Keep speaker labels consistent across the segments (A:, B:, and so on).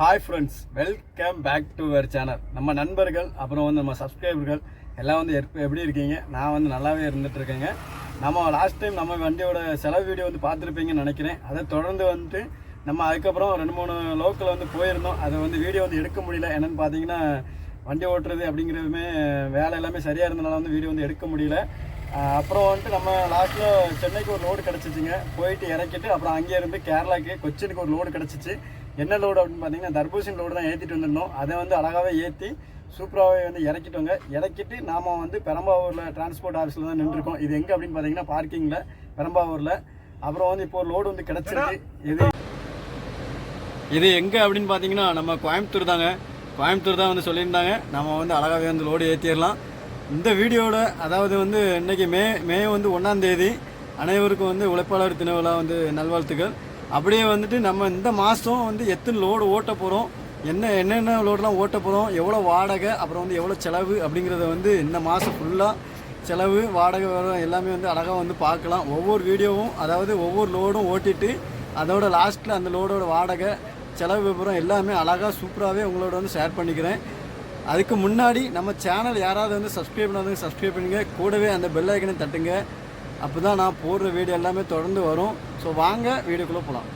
A: Hi friends welcome back to our channel நம்ம நண்பர்கள் அப்புறம் வந்து நம்ம சப்ஸ்கிரைபர்கள் எல்லாம் வந்து எப்படி இருக்கீங்க? நான் வந்து நல்லாவே இருந்துகிட்ருக்கேங்க நம்ம லாஸ்ட் டைம் நம்ம வண்டியோட செலவு வீடியோ வந்து பார்த்துருப்பீங்கன்னு நினைக்கிறேன். அதை தொடர்ந்து வந்துட்டு நம்ம அதுக்கப்புறம் ரெண்டு மூணு லோக்கல் வந்து போயிருந்தோம். அதை வந்து வீடியோ வந்து எடுக்க முடியல. என்னென்னு பார்த்தீங்கன்னா வண்டி ஓட்டுறது அப்படிங்கிறதுமே வேலை எல்லாமே சரியாக இருந்தனால வந்து வீடியோ வந்து எடுக்க முடியல. அப்புறம் வந்துட்டு நம்ம லாஸ்ட்டில் சென்னைக்கு ஒரு லோடு கிடச்சிச்சிங்க. போயிட்டு இறக்கிட்டு அப்புறம் அங்கேயே இருந்து கேரளாக்கு கொச்சினுக்கு ஒரு லோடு கிடச்சிச்சு. என்ன லோடு அப்படின்னு பார்த்தீங்கன்னா தர்பூசணி லோடு தான் ஏற்றிட்டு வந்திருந்தோம் அதை வந்து அழகாகவே ஏற்றி சூப்பராகவே வந்து இறக்கிட்டோங்க. இறக்கிட்டு நாம் வந்து பெரம்பாவூரில் டிரான்ஸ்போர்ட் ஆஃபீஸில் தான் நின்றுருக்கோம். இது எங்கே அப்படின்னு பார்த்தீங்கன்னா பார்க்கிங்கில் பெரம்பாவூரில் அப்புறம் வந்து இப்போ ஒரு லோடு வந்து கிடச்சிருக்கு. இது இது எங்கே அப்படின்னு பார்த்தீங்கன்னா நம்ம கோயம்புத்தூர் தாங்க. கோயம்புத்தூர் தான் வந்து சொல்லியிருந்தாங்க. நம்ம வந்து அழகாகவே வந்து லோடு ஏற்றிடலாம் இந்த வீடியோவில் அதாவது வந்து இன்னைக்கு மே மே வந்து ஒன்றாந்தேதி அனைவருக்கும் வந்து உழைப்பாளர் தின விழா வந்து நல்வாழ்த்துக்கள். அப்படியே வந்துட்டு நம்ம இந்த மாதம் வந்து எத்தனை லோடு ஓட்ட போகிறோம் என்ன என்னென்ன லோடெலாம் ஓட்ட போகிறோம் எவ்வளோ வாடகை? அப்புறம் வந்து எவ்வளோ செலவு? அப்படிங்கிறத வந்து இந்த மாதம் ஃபுல்லாக செலவு வாடகை வரும் எல்லாமே வந்து அழகாக வந்து பார்க்கலாம். ஒவ்வொரு வீடியோவும் அதாவது ஒவ்வொரு லோடும் ஓட்டிட்டு அதோட லாஸ்ட்டில் அந்த லோடோட வாடகை செலவு விவரம் எல்லாமே அழகாக சூப்பராகவே உங்களோட வந்து ஷேர் பண்ணிக்கிறேன். அதுக்கு முன்னாடி நம்ம சேனல் யாராவது வந்து சப்ஸ்கிரைப் பண்ணாதவங்க சப்ஸ்கிரைப் பண்ணுங்கள் கூடவே அந்த பெல் ஐக்கனை தட்டுங்க. அப்போ தான் நான் போடுற வீடியோ எல்லாமே தொடர்ந்து வரும். ஸோ வாங்க வீடியோக்குள்ளே போகலாம்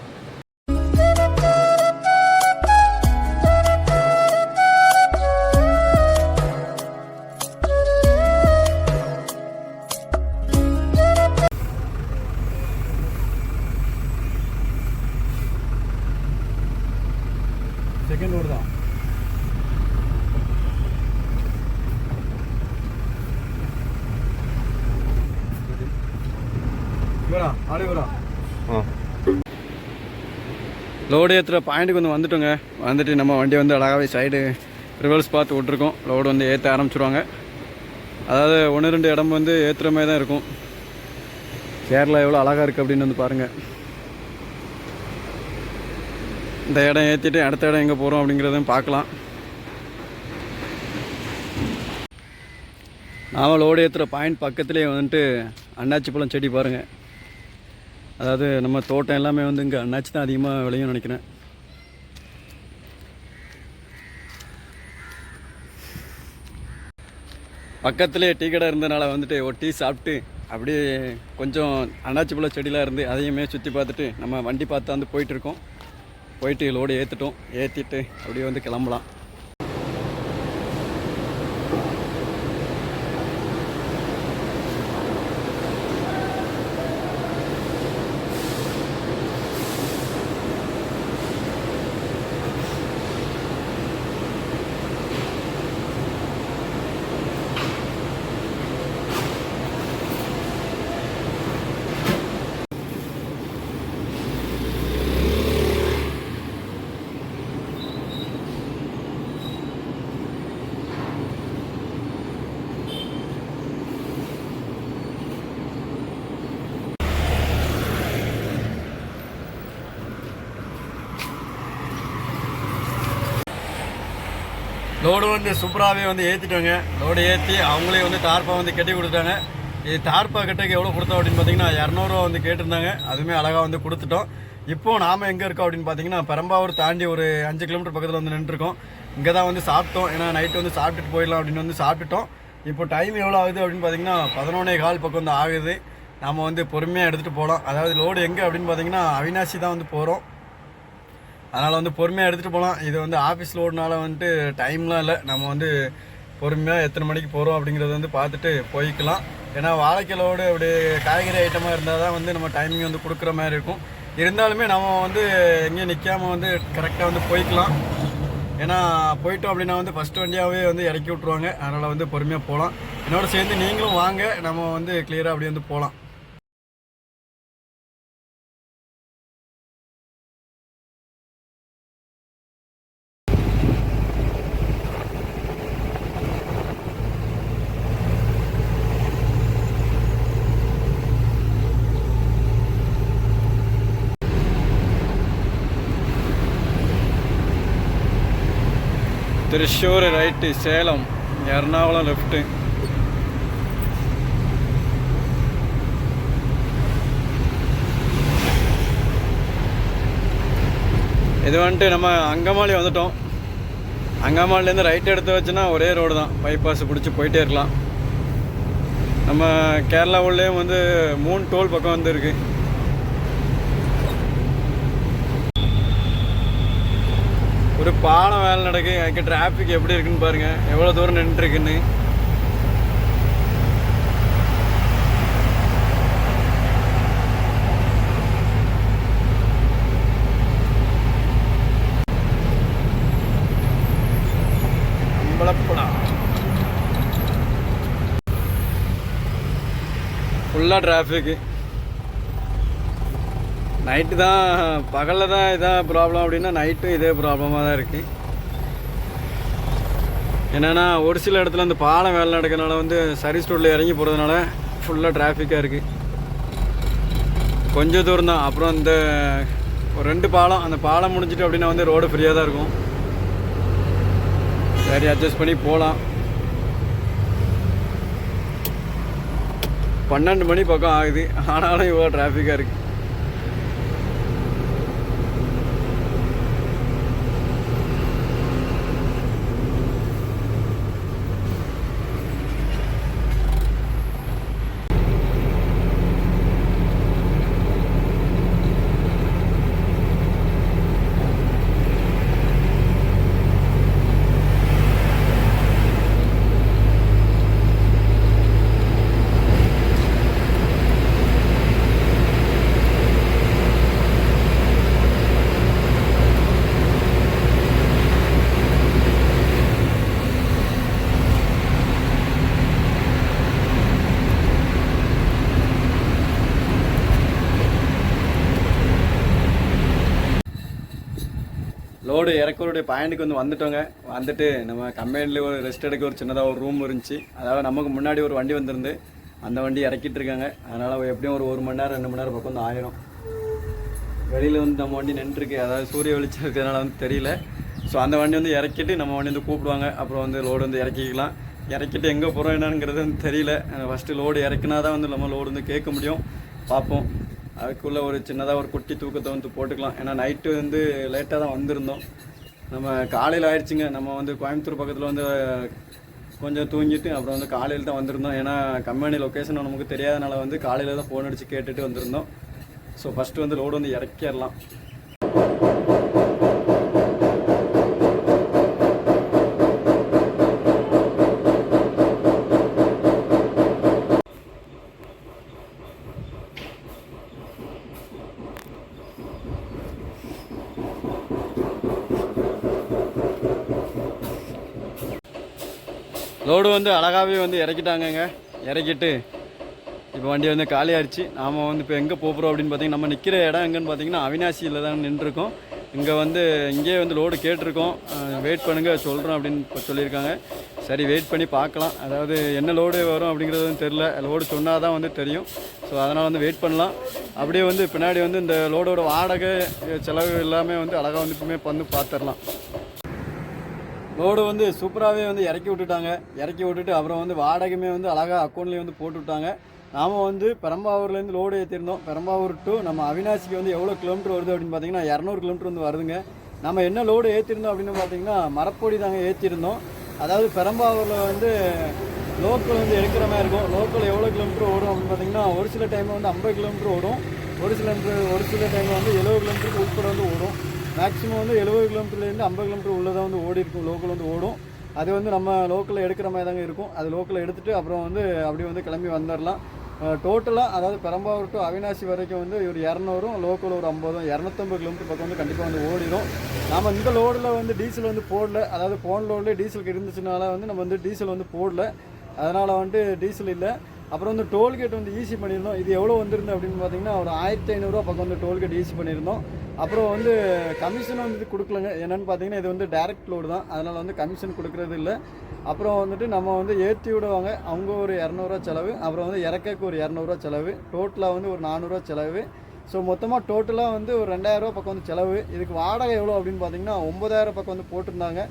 A: செகண்ட் ஓடு தான். லோடு ஏற்றுற பாயிண்ட்டுக்கு வந்து வந்துட்டோங்க. வந்துட்டு நம்ம வண்டி வந்து அழகாகவே சைடு ரிவர்ஸ் பார்த்து விட்ருக்கோம் லோடு வந்து ஏற்ற ஆரம்பிச்சிருவாங்க. அதாவது ஒன்று ரெண்டு இடம் வந்து ஏற்றுற மாதிரி தான் இருக்கும். கேரளா எவ்வளோ அழகாக இருக்குது அப்படின்னு வந்து பாருங்கள் இந்த இடம் ஏற்றிட்டு அடுத்த இடம் எங்கே போகிறோம் அப்படிங்கிறதையும் பார்க்கலாம். நாம் லோடு ஏற்றுற பாயிண்ட் பக்கத்துலேயே வந்துட்டு அண்ணாச்சி பழம் செடி பாருங்கள் அதாவது நம்ம தோட்டம் எல்லாமே வந்து இங்கே அண்ணாச்சி தான் அதிகமாக விளையும் நினைக்கிறேன். பக்கத்துலேயே டீ கடை இருந்தனால வந்துட்டு ஒரு டீ சாப்பிட்டு அப்படியே கொஞ்சம் அண்ணாச்சி பழ செடியெலாம் இருந்து அதையுமே சுற்றி பார்த்துட்டு நம்ம வண்டி பார்த்து வந்து போயிட்டுருக்கோம் போயிட்டு லோடு ஏற்றிட்டோம் ஏற்றிட்டு அப்படியே வந்து கிளம்பலாம். லோடு வந்து சூப்பராகவே வந்து ஏற்றிட்டாங்க லோடு ஏற்றி அவங்களே வந்து டார்ப்பாக வந்து கட்டி கொடுத்தாங்க இது டார்ப்பா கட்டக்கு எவ்வளோ கொடுத்தோம் அப்படின்னு பார்த்தீங்கன்னா இரநூறுவா வந்து கேட்டிருந்தாங்க. அதுவுமே அழகாக வந்து கொடுத்துட்டோம். இப்போது நாம் எங்கே இருக்கோம் அப்படின்னு பார்த்தீங்கன்னா பெரம்பாவூர் தாண்டி ஒரு அஞ்சு கிலோமீட்டர் பக்கத்தில் வந்து நின்றுருக்கோம். இங்கே தான் வந்து சாப்பிட்டோம். ஏன்னா நைட்டு வந்து சாப்பிட்டுட்டு போயிடலாம் அப்படின்னு வந்து சாப்பிட்டுட்டோம். இப்போ டைம் எவ்வளோ ஆகுது அப்படின்னு பார்த்தீங்கன்னா பதினொன்னே கால் பக்கம் வந்து ஆகுது. நம்ம வந்து பொறுமையாக எடுத்துகிட்டு போகலாம் அதாவது லோடு எங்கே அப்படின்னு பார்த்தீங்கன்னா அவினாசி தான் வந்து போகிறோம் அதனால் வந்து பொறுமையாக எடுத்துகிட்டு போகலாம் இது வந்து ஆஃபீஸ் லோடுனால வந்துட்டு டைம்லாம் இல்லை. நம்ம வந்து பொறுமையாக எத்தனை மணிக்கு போகிறோம் அப்படிங்கிறத வந்து பார்த்துட்டு போய்க்கலாம். ஏன்னா வாழைக்காய் லோடு அப்படி காய்கறி ஐட்டமாக இருந்தால் தான் வந்து நம்ம டைமிங் வந்து கொடுக்குற மாதிரி இருக்கும். இருந்தாலுமே நம்ம வந்து எங்கேயும் நிற்காம வந்து கரெக்டாக வந்து போய்க்கலாம். ஏன்னா போயிட்டோம் அப்படின்னா வந்து ஃபஸ்ட் வண்டியாகவே வந்து இறக்கி விட்ருவாங்க அதனால் வந்து பொறுமையாக போகலாம் என்னோட சேர்ந்து நீங்களும் வாங்க. நம்ம வந்து கிளியராக அப்படியே வந்து போகலாம் തൃശ്ശൂർ റൈറ്റ് സേലം എറണാകുളം ലെഫ്റ്റ് இது வந்துட்டு நம்ம அங்கமாலி வந்துட்டோம் அங்கமாலிலேருந்து ரைட் எடுத்து வச்சுன்னா ஒரே ரோடு தான் பைபாஸ் பிடிச்சி போயிட்டே இருக்கலாம் நம்ம கேரளா உள்ளேயும் வந்து மூணு டோல் பக்கம் வந்து இருக்கு ஒரு பாலம் வேலை நடக்கு. அதுக்கு டிராஃபிக் எப்படி இருக்குன்னு பாருங்க. எவ்வளோ தூரம் நின்றுருக்குன்னு அம்பலப்படா. ஃபுல்லாக டிராஃபிக்கு நைட்டு தான் பகலில் தான் இதான் ப்ராப்ளம் அப்படின்னா நைட்டும் இதே ப்ராப்ளமாக தான் இருக்குது என்னென்னா ஒரு சில இடத்துல அந்த பாலம் வேலை நடக்கிறனால வந்து சர்வீஸ் ரோட்டில் இறங்கி போகிறதுனால ஃபுல்லாக டிராஃபிக்காக இருக்குது கொஞ்சம் தூரம் தான். அப்புறம் இந்த ஒரு ரெண்டு பாலம் அந்த பாலம் முடிஞ்சிட்டு அப்படின்னா வந்து ரோடு ஃப்ரீயாக தான் இருக்கும். சரி அட்ஜஸ்ட் பண்ணி போகலாம் பன்னெண்டு மணி பக்கம் ஆகுது. ஆனாலும் இவ்வளோ டிராஃபிக்காக இருக்குது லோடு இறக்கக்கூடிய பாயிண்ட்டுக்கு வந்து வந்துட்டோங்க. வந்துட்டு நம்ம கம்பெனியில் ஒரு ரெஸ்ட் எடுக்க ஒரு சின்னதாக ஒரு ரூம் இருந்துச்சு. அதாவது நமக்கு முன்னாடி ஒரு வண்டி வந்திருந்து அந்த வண்டி இறக்கிட்டு இருக்காங்க. அதனால் எப்படியும் ஒரு ஒரு மணி நேரம் ரெண்டு மணி நேரம் பக்கம் வந்து ஆயிரும். வெளியில் வந்து நம்ம வண்டி நின்றுருக்கு. அதாவது சூரிய வெளிச்சம் இருக்கிறதுனால வந்து தெரியல. ஸோ அந்த வண்டி வந்து இறக்கிட்டு நம்ம வண்டி வந்து கூப்பிடுவாங்க. அப்புறம் வந்து லோடு வந்து இறக்கிக்கலாம். இறக்கிட்டு எங்கே போகிறோம் என்னங்கிறது வந்து தெரியல. ஃபஸ்ட்டு லோடு இறக்குனா தான் வந்து நம்ம லோடு வந்து கேட்க முடியும். பார்ப்போம். அதுக்குள்ளே ஒரு சின்னதாக ஒரு குட்டி தூக்கத்தை வந்து போட்டுக்கலாம். ஏன்னா நைட்டு வந்து லேட்டாக தான் வந்திருந்தோம். நம்ம காலையில் ஆயிடுச்சுங்க. நம்ம வந்து கோயம்புத்தூர் பக்கத்தில் வந்து கொஞ்சம் தூங்கிட்டு அப்புறம் வந்து காலையில் தான் வந்திருந்தோம். ஏன்னா கம்பெனி லொக்கேஷன் நமக்கு தெரியாதனால வந்து காலையில் தான் ஃபோன் அடித்து கேட்டுட்டு வந்திருந்தோம். ஸோ ஃபஸ்ட்டு வந்து லோடு வந்து இறக்கிடலாம். லோடு வந்து அழகாகவே வந்து இறக்கிட்டாங்கங்க. இறக்கிட்டு இப்போ வண்டி வந்து காலியாகிடுச்சு நாம் வந்து இப்போ எங்கே போகிறோம் அப்படின்னு பார்த்தீங்கன்னா நம்ம நிற்கிற இடம் எங்கன்னு பார்த்தீங்கன்னா அவினாசியில் தான் நின்றுருக்கோம். இங்கே வந்து இங்கேயே வந்து லோடு கேட்டிருக்கோம். வெயிட் பண்ணுங்க சொல்கிறோம் அப்படின்னு சொல்லியிருக்காங்க. சரி வெயிட் பண்ணி பார்க்கலாம். அதாவது என்ன லோடு வரும் அப்படிங்கிறது வந்து தெரில லோடு சொன்னால் தான் வந்து தெரியும். ஸோ அதனால் வந்து வெயிட் பண்ணலாம். அப்படியே வந்து பின்னாடி வந்து இந்த லோடோட வாடகை செலவு எல்லாமே வந்து அழகாக வந்து இப்போமே வந்து பார்த்துடலாம். லோடு வந்து சூப்பராகவே வந்து இறக்கி விட்டுட்டாங்க. இறக்கி விட்டுட்டு அப்புறம் வந்து வாடகையுமே வந்து அழகாக அக்கௌண்ட்லேயே வந்து போட்டு விட்டாங்க நாம் வந்து பெரம்பாவூர்லேருந்து லோடு ஏற்றிருந்தோம் பெரம்பாவூர் டு நம்ம அவினாசிக்கு வந்து எவ்வளோ கிலோமீட்டர் வருது அப்படின்னு பார்த்தீங்கன்னா இரநூறு கிலோமீட்டர் வந்து வருதுங்க. நம்ம என்ன லோடு ஏற்றிருந்தோம் அப்படின்னு பார்த்தீங்கன்னா மரப்பொடி தாங்க ஏற்றிருந்தோம் அதாவது பெரம்பாவூரில் வந்து லோக்கல் வந்து எடுக்கிற மாதிரி இருக்கும். லோக்கல் எவ்வளோ கிலோமீட்டர் ஓடும் அப்படின்னு பார்த்தீங்கன்னா ஒரு சில டைமில் வந்து ஐம்பது கிலோமீட்டர் ஓடும். ஒரு சில ஒரு சில டைமில் வந்து எழுபது கிலோமீட்டருக்கு உட்பட வந்து மேக்ஸிமம் வந்து எழுபது கிலோமீட்டர்லேருந்து ஐம்பது கிலோமீட்டர் உள்ளதாக வந்து ஓடி இருக்கும். லோக்கல் வந்து ஓடும். அது வந்து நம்ம லோக்கலில் எடுக்கிற மாதிரி தாங்க இருக்கும். அது லோக்கலில் எடுத்துகிட்டு அப்புறம் வந்து அப்படி வந்து கிளம்பி வந்துடலாம் டோட்டலாக அதாவது பெரம்பாவூர் டு அவினாசி வரைக்கும் வந்து ஒரு இரநூறும் லோக்கல் ஒரு ஐம்பதும் இரநூத்தம்பது கிலோமீட்டர் பக்கம் வந்து கண்டிப்பாக வந்து ஓடிடும் நம்ம இந்த லோடில் வந்து டீசல் வந்து போடல. அதாவது போன லோடில் டீசலுக்கு இருந்துச்சுனால வந்து நம்ம வந்து டீசல் வந்து போடல. அதனால் வந்துட்டு டீசல் இல்லை. அப்புறம் வந்து டோல்கேட் வந்து ஈஸி பண்ணியிருந்தோம். இது எவ்வளோ வந்திருந்தோம் அப்படின்னு பார்த்தீங்கன்னா ஒரு ஆயிரத்தி ஐநூறுரூவா பக்கம் வந்து டோல்கேட் ஈஸி பண்ணியிருந்தோம். அப்புறம் வந்து கமிஷன் வந்து கொடுக்கலங்க. என்னென்னு பார்த்தீங்கன்னா இது வந்து டைரக்ட் லோடு தான். அதனால் வந்து கமிஷன் கொடுக்குறது இல்லை. அப்புறம் வந்துட்டு நம்ம வந்து ஏற்றி விடுவாங்க. அவங்க ஒரு இரநூறுவா செலவு. அப்புறம் வந்து இறக்கக்கு ஒரு இரநூறுவா செலவு. டோட்டலாக வந்து ஒரு நானூறுரூவா செலவு. ஸோ மொத்தமாக டோட்டலாக வந்து ஒரு ரெண்டாயிரரூவா பக்கம் வந்து செலவு. இதுக்கு வாடகை எவ்வளோ அப்படின்னு பார்த்தீங்கன்னா ஒம்பதாயிரம் பக்கம் வந்து போட்டிருந்தாங்க.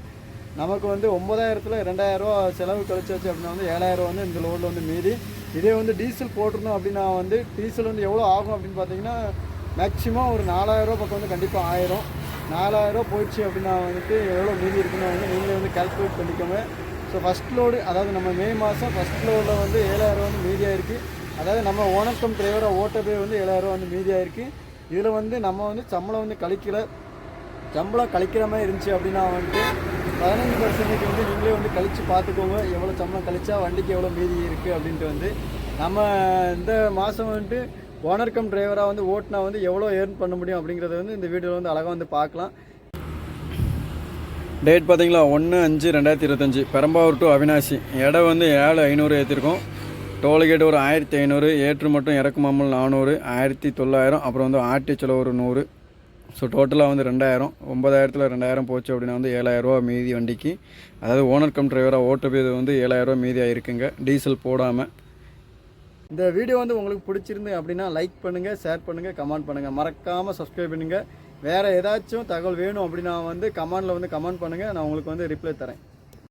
A: நமக்கு வந்து ஒம்பதாயிரத்தில் ரெண்டாயிரரூவா செலவு கழிச்சாச்சு அப்படின்னா வந்து ஏழாயிரம் வந்து இந்த லோடில் வந்து மீதி. இதே வந்து டீசல் போட்டிருந்தோம் அப்படின்னா வந்து டீசல் வந்து எவ்வளோ ஆகும் அப்படின்னு பார்த்தீங்கன்னா மேக்ஸிமம் ஒரு நாலாயிரரூவா பக்கம் வந்து கண்டிப்பாக ஆயிரும். நாலாயிரம் போயிடுச்சு அப்படின்னா வந்துட்டு எவ்வளோ மீதி இருக்குன்னு வந்து நீங்களே வந்து கால்குலேட் பண்ணிக்கோங்க. ஸோ ஃபஸ்ட் லோடு அதாவது நம்ம மே மாதம் ஃபஸ்ட் லோடில் வந்து ஏழாயிரம் வந்து மீதியாக இருக்குது அதாவது நம்ம ஓனக்கம் டிரைவராக ஓட்டப்பே வந்து ஏழாயிரம் வந்து மீதியாக இருக்குது இதில் வந்து நம்ம வந்து சம்பளம் வந்து கழிக்கல. சம்பளம் கழிக்கிற மாதிரி இருந்துச்சு அப்படின்னா வந்துட்டு பதினஞ்சு பர்சன்டேஜ் வந்து நீங்களே வந்து கழித்து பார்த்துக்கோங்க. எவ்வளோ சம்பளம் கழிச்சா வண்டிக்கு எவ்வளோ மீதி இருக்குது அப்படின்ட்டு வந்து நம்ம இந்த மாதம் வந்துட்டு ஓனர் கம் டிரைவராக வந்து ஓட்டினா வந்து எவ்வளோ ஏர்ன் பண்ண முடியும் அப்படிங்கிறத வந்து இந்த வீடியோவில் வந்து அழகாக வந்து பார்க்கலாம். டேட் பார்த்தீங்களா? ஒன்று அஞ்சு ரெண்டாயிரத்தி இருபத்தஞ்சி. பெரம்பாவூர் டு அவினாசி. இடம் வந்து ஏழு ஐநூறு ஏற்றிருக்கோம் டோல்கேட் ஒரு ஆயிரத்தி ஐநூறு. ஏற்று மட்டும் இறக்குமாமல் நானூறு. ஆயிரத்தி தொள்ளாயிரம். அப்புறம் வந்து ஆர்டி செலவு ஒரு நூறு. ஸோ டோட்டலாக வந்து ரெண்டாயிரம். ஒன்பதாயிரத்தில் ரெண்டாயிரம் போச்சு அப்படின்னா வந்து ஏழாயிரரூவா மீதி வண்டிக்கு. அதாவது ஓனர் கம் டிரைவராக ஓட்டப்போது வந்து ஏழாயிரரூவா மீதியாக இருக்குங்க டீசல் போடாமல் இந்த வீடியோ வந்து உங்களுக்கு பிடிச்சிருந்து அப்படின்னா லைக் பண்ணுங்கள் ஷேர் பண்ணுங்கள் கமெண்ட் பண்ணுங்கள் மறக்காமல் சப்ஸ்கிரைப் பண்ணுங்கள் வேறு ஏதாச்சும் தகவல் வேணும் அப்படின்னா வந்து கமெண்டில் வந்து கமெண்ட் பண்ணுங்கள் நான் உங்களுக்கு வந்து ரிப்ளை தரேன்.